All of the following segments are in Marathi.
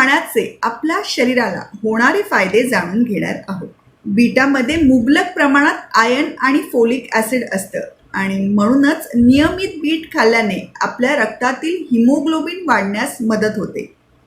खाण्याचे आपल्या शरीराला होणारे फायदे जाणून घेणार आहोत. बीटामध्ये मुबलक प्रमाणात आयर्न आणि फोलिक ॲसिड असतं आणि म्हणूनच नियमित बीट खाल्ल्याने आपल्या रक्तातील हिमोग्लोबिन वाढण्यास मदत होते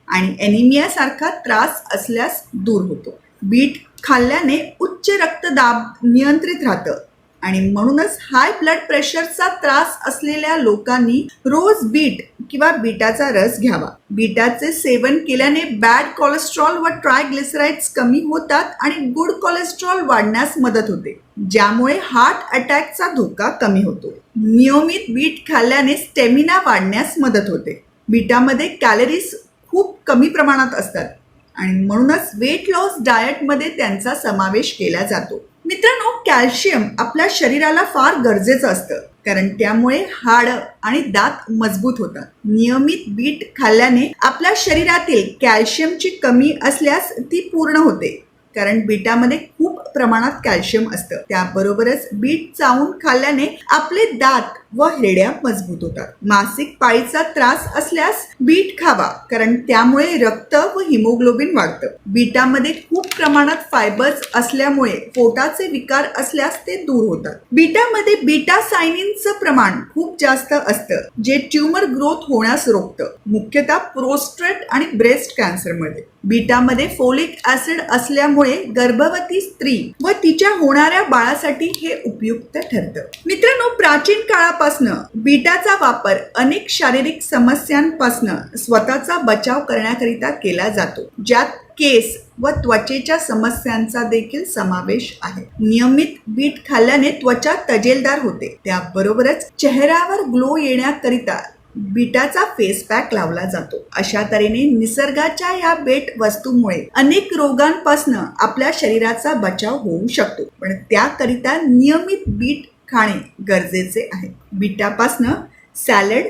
आणि ॲनिमियासारखा त्रास असल्यास दूर होतो. बीट खाल्ल्याने उच्च रक्तदाब नियंत्रित राहतं. आणि म्हणूनच हाय ब्लड प्रेशरचा त्रास असलेल्या लोकांनी रोज बीट किंवा बीटाचा रस घ्यावा. बीटाचे सेवन केल्याने बॅड कोलेस्ट्रॉल व ट्रायग्लिसराइड्स कमी होतात आणि गुड कोलेस्ट्रॉल वाढण्यास मदत होते. ज्यामुळे हार्ट अटॅकचा धोका कमी होतो. नियमित बीट खाल्ल्याने स्टेमिना वाढण्यास मदत होते. बीटामध्ये कॅलरीज खूप कमी प्रमाणात असतात आणि म्हणूनच वेट लॉस डाएटमध्ये त्यांचा समावेश केला जातो. मित्रांनो कॅल्शियम आपल्या शरीराला फार गरजेचं असतं. कारण त्यामुळे हाडं आणि दात मजबूत होतात. नियमित बीट खाल्ल्याने आपल्या शरीरातील कॅल्शियमची कमी असल्यास ती पूर्ण होते. कारण बीटामध्ये खूप प्रमाणात कॅल्शियम असतं. त्याबरोबरच बीट चावून खाल्ल्याने आपले दात व हिरड्या मजबूत होतात. मासिक पाळीचा त्रास असल्यास बीट खावा कारण त्यामुळे रक्त व हिमोग्लोबिन वाढतं. बीटामध्ये खूप प्रमाणात फायबर्स असल्यामुळे पोटाचे विकार असल्यास ते दूर होतात. बीटामध्ये बीटा सायनिनचं प्रमाण खूप जास्त असतं जे ट्युमर ग्रोथ होण्यास रोखतं मुख्यतः प्रोस्ट्रेट आणि ब्रेस्ट कॅन्सरमध्ये बीटामध्ये फोलिक ऍसिड असल्यामुळे गर्भवती स्त्री व तिच्या होणाऱ्या बाळासाठी हे उपयुक्त ठरतं. मित्रांनो प्राचीन काळापासून बीटाचा वापर अनेक शारीरिक समस्यांपासनं स्वतःचा बचाव करण्याकरिता केला जातो. ज्यात केस व त्वचेच्या समस्यांचा देखील समावेश आहे. नियमित बीट खाल्ल्याने त्वचा तजेलदार होते. त्याबरोबरच चेहऱ्यावर ग्लो येण्याकरिता बीटाचा फेस पॅक लावला जातो. अशा तऱ्हेने निसर्गाच्या या बेट वस्तूमुळे अनेक रोगांपासून आपल्या शरीराचा बचाव होऊ शकतो. पण त्याकरिता नियमित बीट खाणे गरजेचे आहे. बीटापासनं salad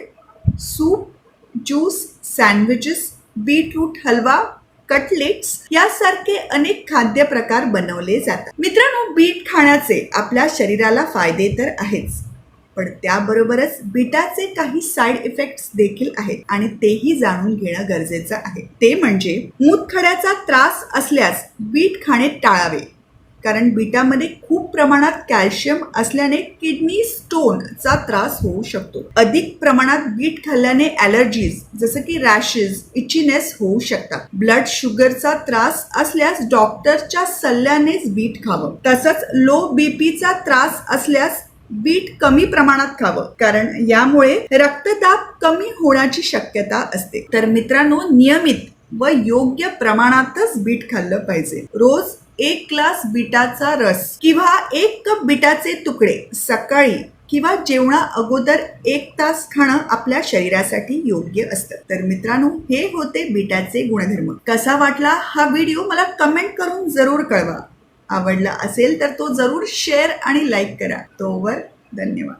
soup juice sandwiches beetroot halwa cutlets यासारखे अनेक खाद्य प्रकार बनवले जातात. मित्रांनो बीट खाण्याचे आपल्या शरीराला फायदे तर आहेच पण त्याबरोबरच बीटाचे काही साईड इफेक्ट्स देखील आहेत आणि तेही जाणून घेणं गरजेचं आहे. ते म्हणजे मूतखड्याचा त्रास असल्यास बीट खाणे टाळावे. कारण बीटामध्ये खूप प्रमाणात कॅल्शियम असल्याने किडनी स्टोनचा त्रास होऊ शकतो. अधिक प्रमाणात बीट खाल्ल्याने ॲलर्जीज जसं की रॅशेस इचिनेस होऊ शकतात. ब्लड शुगरचा त्रास असल्यास डॉक्टरच्या सल्ल्यानेच बीट खावं. तसंच लो बीपीचा त्रास असल्यास बीट कमी प्रमाणात खावं कारण यामुळे रक्तदाब कमी होण्याची शक्यता असते. तर मित्रांनो नियमित व योग्य प्रमाणातच बीट खाल्लं पाहिजे. रोज एक ग्लास बिटाचा रस किंवा एक कप बिटाचे तुकडे सकाळी किंवा जेवणा अगोदर एक तास खाणं आपल्या शरीरासाठी योग्य असतं. तर मित्रांनो हे होते बिटाचे गुणधर्म. कसा वाटला हा व्हिडिओ मला कमेंट करून जरूर कळवा. आवडला असेल तर तो जरूर शेअर आणि लाईक करा. तोवर धन्यवाद.